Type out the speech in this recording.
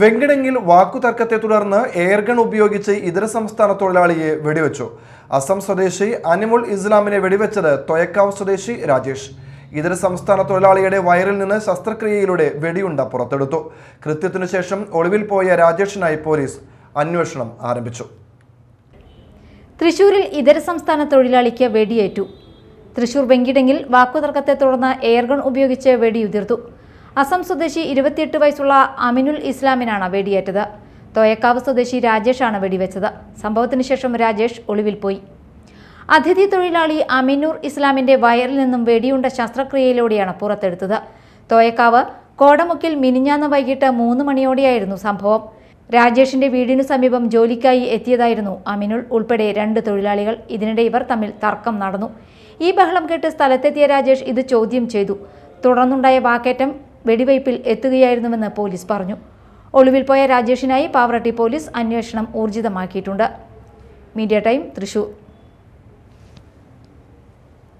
വെങ്കിടങ്ങിൽ വാക്കുതർക്കത്തെ തുടർന്ന് എയർഗൺ ഉപയോഗിച്ച് ഇതര സംസ്ഥാന തൊഴിലാളിയെ വെടിവെച്ചു. അസം സ്വദേശി അനിമുൾ ഇസ്ലാമിനെ വെടിവെച്ചത് തൊയക്കാവ് സ്വദേശി രാജേഷ്. ഇതര സംസ്ഥാന തൊഴിലാളിയുടെ വയറിൽ നിന്ന് ശസ്ത്രക്രിയയിലൂടെ വെടിയുണ്ട പുറത്തെടുത്തു. കൃത്യത്തിനു ശേഷം ഒളിവിൽ പോയ രാജേഷിനായി പോലീസ് അന്വേഷണം ആരംഭിച്ചു. തൃശൂരിൽ ഇതര സംസ്ഥാന തൊഴിലാളിക്ക് വെടിയേറ്റു. തൃശൂർ വെങ്കിടങ്ങിൽ വാക്കുതർക്കത്തെ തുടർന്ന് എയർഗൺ ഉപയോഗിച്ച് വെടിയുതിർത്തു. അസം സ്വദേശി ഇരുപത്തിയെട്ട് വയസ്സുള്ള അമിനുൽ ഇസ്ലാമിനാണ് വെടിയേറ്റത്. തോയക്കാവ് സ്വദേശി രാജേഷാണ് വെടിവെച്ചത്. സംഭവത്തിന് ശേഷം രാജേഷ് ഒളിവിൽ പോയി. അതിഥി തൊഴിലാളി അമിനൂർ ഇസ്ലാമിന്റെ വയറിൽ നിന്നും വെടിയുണ്ട ശസ്ത്രക്രിയയിലൂടെയാണ് പുറത്തെടുത്തത്. തോയക്കാവ് കോടമുക്കിൽ മിനിഞ്ഞാന്ന് വൈകിട്ട് മൂന്ന് മണിയോടെയായിരുന്നു സംഭവം. രാജേഷിന്റെ വീടിനു സമീപം ജോലിക്കായി എത്തിയതായിരുന്നു അമിനുൾ ഉൾപ്പെടെ രണ്ട് തൊഴിലാളികൾ. ഇതിനിടെ ഇവർ തമ്മിൽ തർക്കം നടന്നു. ഈ ബഹളം കേട്ട് സ്ഥലത്തെത്തിയ രാജേഷ് ഇത് ചോദ്യം ചെയ്തു. തുടർന്നുണ്ടായ വാക്കേറ്റം വെടിവയ്പിൽ എത്തുകയായിരുന്നുവെന്ന് പോലീസ് പറഞ്ഞു. ഒളിവിൽ പോയ രാജേഷിനായി പാവറട്ടി പോലീസ് അന്വേഷണം ഊർജിതമാക്കിയിട്ടുണ്ട്. Media time Thrissur.